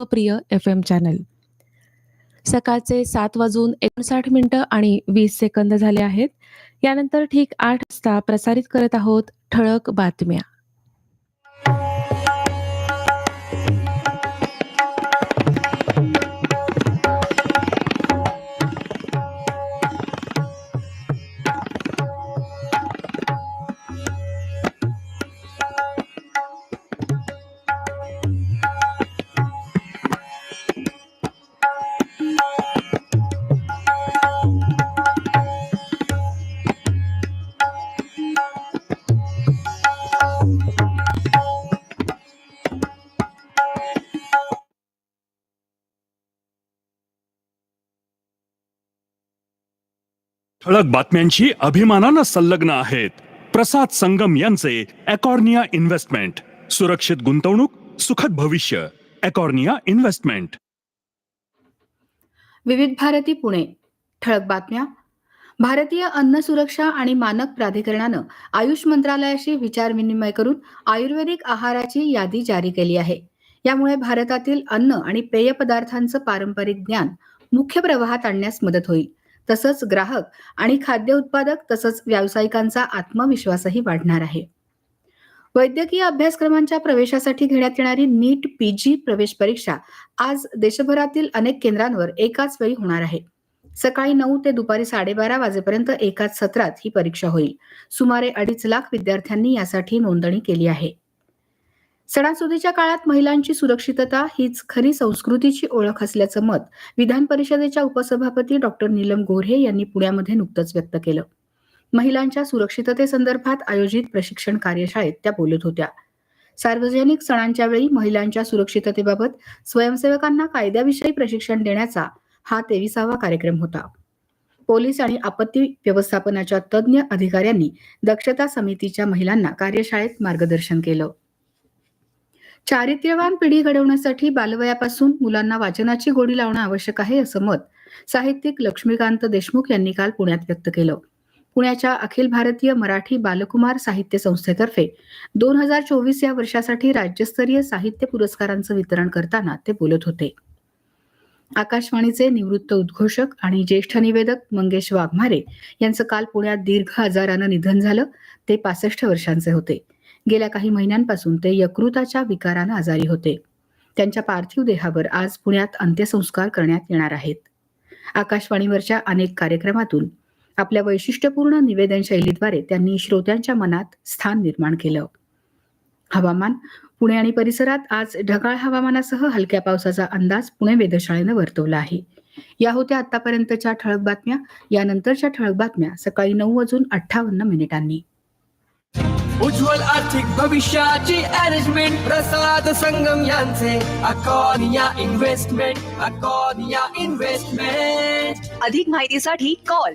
प्रिय F M channel सकाळचे सात वाजून एकोणसाठ मिनिटं आणि वीस सेकंद झाले आहेत. यानंतर ठीक आठ वाजता प्रसारित करत आहोत ठळक बातम्या. ठळक बातम्यांशी अभिमानानं संलग्न आहेत. प्रसाद संगम यांचे अकॉर्निया इन्व्हेस्टमेंट. सुरक्षित गुंतवणूक सुखद भविष्य. अकॉर्निया इन्व्हेस्टमेंट. विविध भारती पुणे. ठळक बातम्या. भारतीय अन्न सुरक्षा आणि मानक प्राधिकरणानं आयुष मंत्रालयाशी विचारविनिमय करून आयुर्वेदिक आहाराची यादी जारी केली आहे. यामुळे भारतातील अन्न आणि पेय पदार्थांचं पारंपरिक ज्ञान मुख्य प्रवाहात आणण्यास मदत होईल. तसंच ग्राहक आणि खाद्य उत्पादक तसंच व्यावसायिकांचा आत्मविश्वासही वाढणार आहे. वैद्यकीय अभ्यासक्रमांच्या प्रवेशासाठी घेण्यात येणारी नीट पीजी प्रवेश परीक्षा आज देशभरातील अनेक केंद्रांवर एकाच वेळी होणार आहे. सकाळी नऊ ते दुपारी साडेबारा वाजेपर्यंत एकाच सत्रात ही परीक्षा होईल. सुमारे अडीच लाख विद्यार्थ्यांनी यासाठी नोंदणी केली आहे. सणासुदीच्या काळात महिलांची सुरक्षितता हीच खरी संस्कृतीची ओळख असल्याचं मत विधान परिषदेच्या उपसभापती डॉक्टर नीलम गोऱ्हे यांनी पुण्यामध्ये नुकतंच व्यक्त केलं. महिलांच्या सुरक्षिततेसंदर्भात आयोजित प्रशिक्षण कार्यशाळेत त्या बोलत होत्या. सार्वजनिक सणांच्या वेळी महिलांच्या सुरक्षिततेबाबत स्वयंसेवकांना कायद्याविषयी प्रशिक्षण देण्याचा हा तेविसावा कार्यक्रम होता. पोलीस आणि आपत्ती व्यवस्थापनाच्या तज्ज्ञ अधिकाऱ्यांनी दक्षता समितीच्या महिलांना कार्यशाळेत मार्गदर्शन केलं. चारित्र्यवान पिढी घडवण्यासाठी बालवयापासून मुलांना वाचनाची गोडी लावणं आवश्यक आहे असं मत साहित्यिक लक्ष्मीकांत देशमुख यांनी काल पुण्यात व्यक्त केलं. पुण्याच्या अखिल भारतीय मराठी बालकुमार साहित्य संस्थेतर्फे दोन हजार चोवीस या वर्षासाठी राज्यस्तरीय साहित्य पुरस्कारांचं वितरण करताना ते बोलत होते. आकाशवाणीचे निवृत्त उद्घोषक आणि ज्येष्ठ निवेदक मंगेश वाघमारे यांचं काल पुण्यात दीर्घ आजारानं निधन झालं ते पासष्ट वर्षांचे होते. गेल्या काही महिन्यांपासून ते यकृताच्या विकारानं आजारी होते. त्यांच्या पार्थिव देहावर आज पुण्यात अंत्यसंस्कार करण्यात येणार आहेत. आकाशवाणीवरच्या अनेक कार्यक्रमातून आपल्या वैशिष्ट्यपूर्ण निवेदन शैलीद्वारे त्यांनी श्रोत्यांच्या मनात स्थान निर्माण केलं. हवामान पुणे आणि परिसरात आज ढगाळ हवामानासह हलक्या पावसाचा अंदाज पुणे वेधशाळेनं वर्तवला आहे. या होत्या आतापर्यंतच्या ठळक बातम्या. यानंतरच्या ठळक बातम्या सकाळी नऊ वाजून अठ्ठावन्न मिनिटांनी. उज्ज्वल आर्थिक भविष्याची अरेंजमेंट प्रसाद संगम यांचे. अकॉनिया इन्व्हेस्टमेंट अकॉनिया इन्व्हेस्टमेंट अधिक माहितीसाठी कॉल